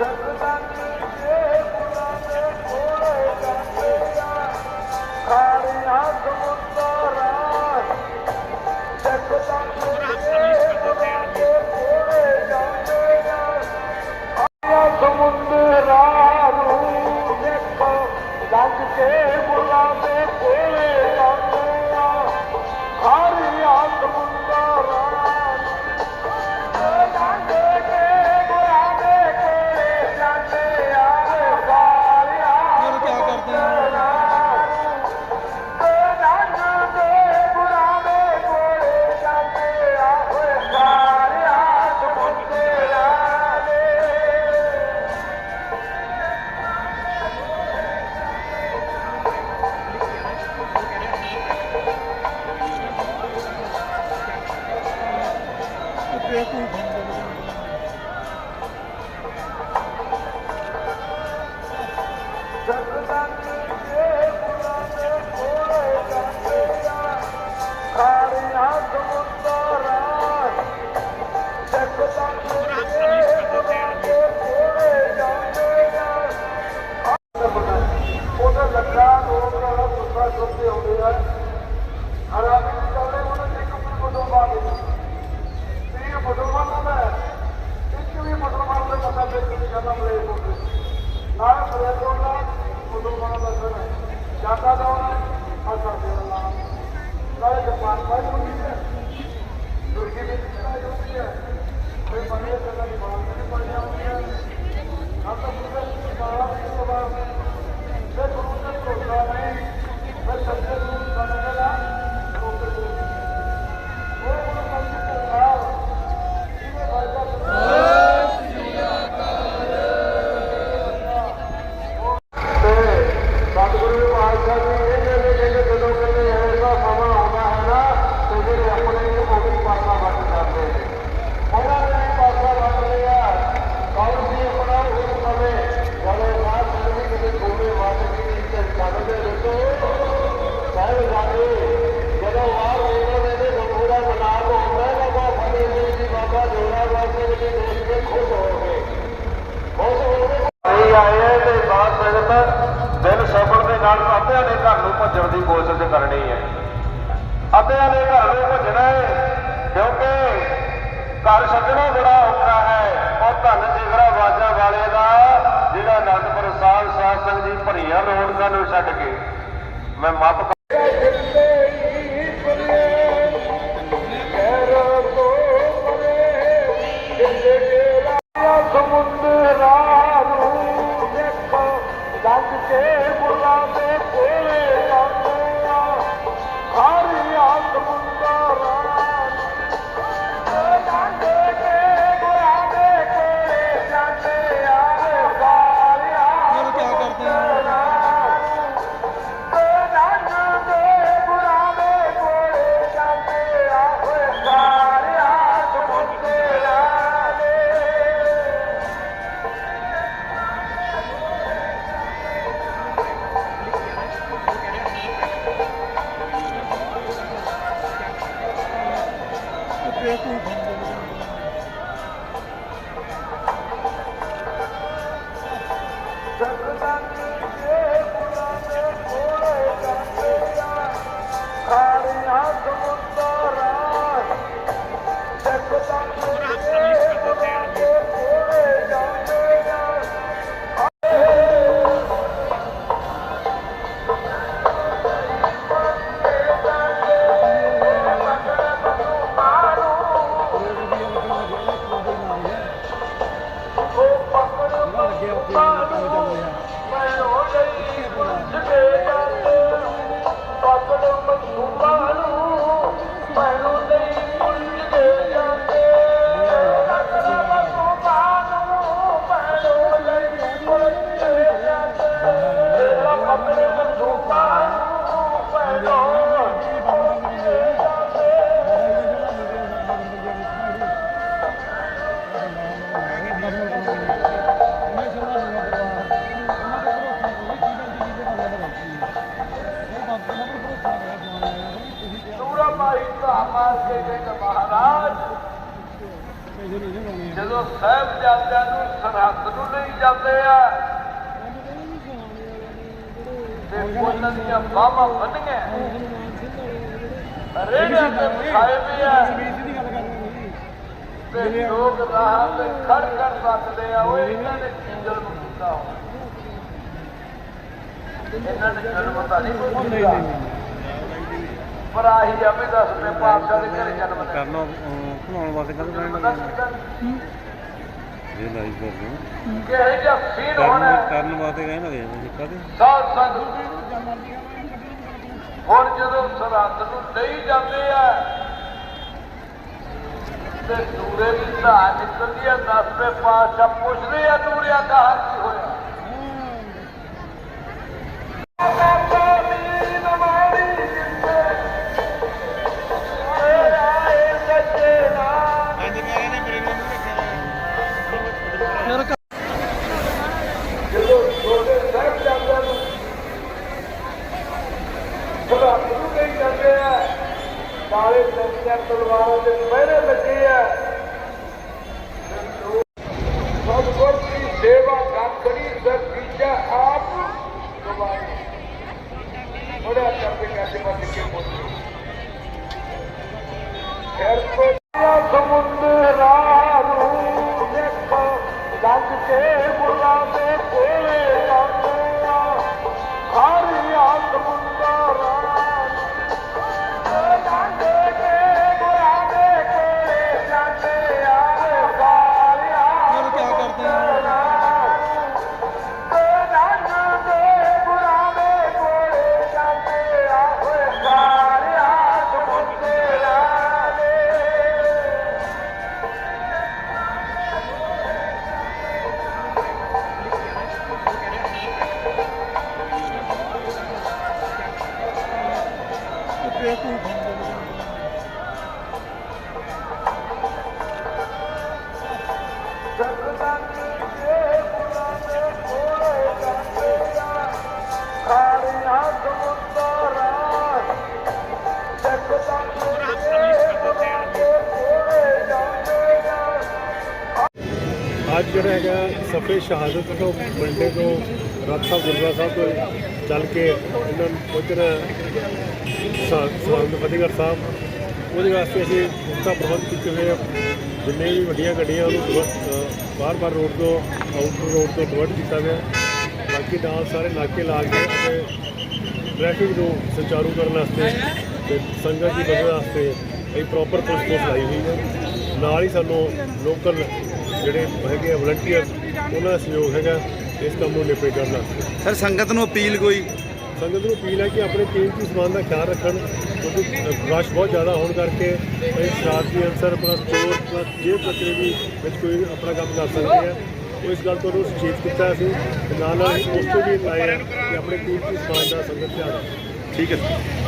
Shut Bhakti ਜਾਂਦਾ ਦਾ ਅਸਰ ਦੇ ਨਾਲ। ਸਾਰੇ ਜਪਾਨ ਵਾਲੇ ਨੂੰ ਵੀ ਦੁਰਗੀ ਵਿੱਚ ਜਿਹੜਾ ਯੋਗੀ ਹੈ, ਕੋਈ ਮੰਨੇ ਸਦਾ ਦੀ ਬਾਤ ਨਹੀਂ ਪੜਿਆ ਹੋਈ ਹੈ ਨਾ ਤਾਂ ਪੂਰਾ ਸਾਰਾ ਇਸ ਤੋਂ ਬਾਅਦ ਦੇਖੋ ਨਾਲ ਆਪਿਆਂ ਦੇ ਘਰ ਨੂੰ ਭੱਜਣ ਦੀ ਕੋਸ਼ਿਸ਼ ਕਰਨੀ ਹੈ। ਆਪਿਆਂ ਦੇ ਘਰ ਨੂੰ ਭੱਜਣਾ ਹੈ, ਕਿਉਂਕਿ ਘਰ ਛੱਡਣਾ ਬੜਾ ਔਖਾ ਹੈ। ਉਹ ਧੰਨ ਜਿਗਰਾ ਵਾਜਾ ਵਾਲੇ ਦਾ ਜਿਹੜਾ ਅਨੰਦਪੁਰ ਸਾਹਿਬ ਸਾਧ ਸੰਗ ਜੀ ਭਰੀਆਂ ਰੋਡ ਕਾ ਨੂੰ ਛੱਡ ਕੇ। ਮੈਂ ਮੱਤ 别要碰 ਵਾਸਤੇ ਕਹਿੰਦਾ ਮਹਾਰਾਜ। ਜਦੋਂ ਸਾਹਿਬ ਜਾਂਦਿਆਂ ਨੂੰ ਸਰਹੱਦ ਨੂੰ ਨਹੀਂ ਜਾਂਦੇ ਆ, ਤੇ ਉਹਨਾਂ ਦੀਆਂ ਬਾਹਾਂ ਬੰਨੀਆਂ। ਰੇੜਾ ਤੇ ਵਿਖਾਏ ਵੀ ਆ। ਤੇ ਲੋਕ ਰਾਹ ਤੇ ਖੜ ਕਰ ਸਕਦੇ ਆ, ਉਹ ਇਹਨਾਂ ਨੇ ਕੀ ਜ਼ੁਲਮ ਕੀਤਾ ਇਹਨਾਂ ਨੇ ਜ਼ੁਲਮ ਤਾਂ ਨਹੀਂ ਕੋਈ ਕੀਤਾ। ਨਹੀਂ ਨਹੀਂ ਪਰ ਆਹੀ ਆ ਵੀ ਦੱਸਦੇ ਪਾਤਸ਼ਾਹ ਦੇ ਘਰੇ ਜਨਮ ਲਿਆ ਕਰਨਾ ਘੁਮਾਉਣ ਵਾਸਤੇ ਕਦੇ ਜ਼ੁਲਮ ਬੈਠ ਤਾਂ ਕੀਤਾ ਨੀ। ਇਹ ਲਾਈਵ ਕਰ ਰਹੇ ਕਿਹੋ ਜਿਹਾ ਸੀਨ ਹੋਣਾ ਕਰਨ ਵਾਸਤੇ ਗਏ ਨਾ ਗਏ ਜੀ ਕਦੇ ਸਾਧ ਸੰਗਤ ਹੁਣ ਜਦੋਂ ਸਰਹੱਦ ਨੂੰ ਲਈ ਜਾਂਦੇ ਆ ਤੇ ਦੂਰੇ ਦੀ ਧਾਰ ਨਿਕਲਦੀ ਆ ਦਸਵੇਂ ਪਾਤਸ਼ਾਹ ਪੁੱਛਦੇ ਆ ਦੂਰਿਆ ਕਹਾ ਕੀ ਹੋਇਆ। ਅੱਜ ਜਿਹੜਾ ਹੈਗਾ ਸਫੇ ਸ਼ਹਾਦਤ ਤੋਂ ਮੰਡੇ ਤੋਂ ਰਾਖਾ ਗੁਰਦੁਆਰਾ ਸਾਹਿਬ ਤੋਂ ਚੱਲ ਕੇ ਇਹਨਾਂ ਨੂੰ ਪਹੁੰਚਣਾ ਸਰਹੰਦ ਫਤਿਹਗੜ੍ਹ ਸਾਹਿਬ। ਉਹਦੇ ਵਾਸਤੇ ਅਸੀਂ ਪੁਖਤਾ ਪ੍ਰਬੰਧ ਕੀਤੇ ਹੋਏ ਆ। ਜਿੰਨੇ ਵੀ ਵੱਡੀਆਂ ਗੱਡੀਆਂ ਉਹਨੂੰ ਬਾਰ-ਬਾਰ ਰੋਡ ਤੋਂ ਆਊਟ ਰੋਡ ਤੋਂ ਡਿਵਰਟ ਕੀਤਾ ਗਿਆ ਬਾਕੀ ਨਾਲ ਸਾਰੇ ਨਾਕੇ ਲਾ ਕੇ ਟ੍ਰੈਫਿਕ ਨੂੰ ਸੁਚਾਰੂ ਕਰਨ ਵਾਸਤੇ ਤੇ ਸੰਗਤ ਦੀ ਮਦਦ ਵਾਸਤੇ ਅਸੀਂ ਪ੍ਰੋਪਰ ਪੁਲਿਸ ਫੋਰਸ ਲਾਈ ਹੋਈ ਹੈ। ਨਾਲ ਹੀ ਸਾਨੂੰ ਲੋਕਲ ਜਿਹੜੇ ਹੈਗੇ ਆ ਵਲੰਟੀਅਰਸ ਉਹਨਾਂ ਦਾ ਸਹਿਯੋਗ ਹੈਗਾ ਇਸ ਕੰਮ ਨੂੰ ਨਿਪੇ ਕਰਨ ਵਾਸਤੇ। ਸਰ ਸੰਗਤ ਨੂੰ ਅਪੀਲ ਕੋਈ? ਸੰਗਤ ਨੂੰ ਅਪੀਲ ਹੈ ਕਿ ਆਪਣੇ ਕੀਮਤੀ ਸਮਾਨ ਦਾ ਖਿਆਲ ਰੱਖਣ ਕਿਉਂਕਿ ਰਸ਼ ਬਹੁਤ ਜ਼ਿਆਦਾ ਹੋਣ ਕਰਕੇ ਇਹ ਸ਼ਰਾਰਤੀ ਅਨਸਰ ਪਲਸ ਚੋਰ ਪਲਸ ਜੇਬ ਕਤਰੇ ਵੀ ਵਿੱਚ ਕੋਈ ਆਪਣਾ ਕੰਮ ਕਰ ਸਕਦੇ ਆ ਉਹ ਇਸ ਗੱਲ ਤੋਂ ਉਹਨੂੰ ਸੁਚੇਤ ਕੀਤਾ ਸੀ ਨਾਲ ਉਸ ਤੋਂ ਵੀ ਲਾਇਆ ਕਿ ਆਪਣੇ ਕੀਮਤੀ ਸਮਾਨ ਦਾ ਸੰਗਤ ਧਿਆਨ ਰੱਖੇ। ਠੀਕ ਹੈ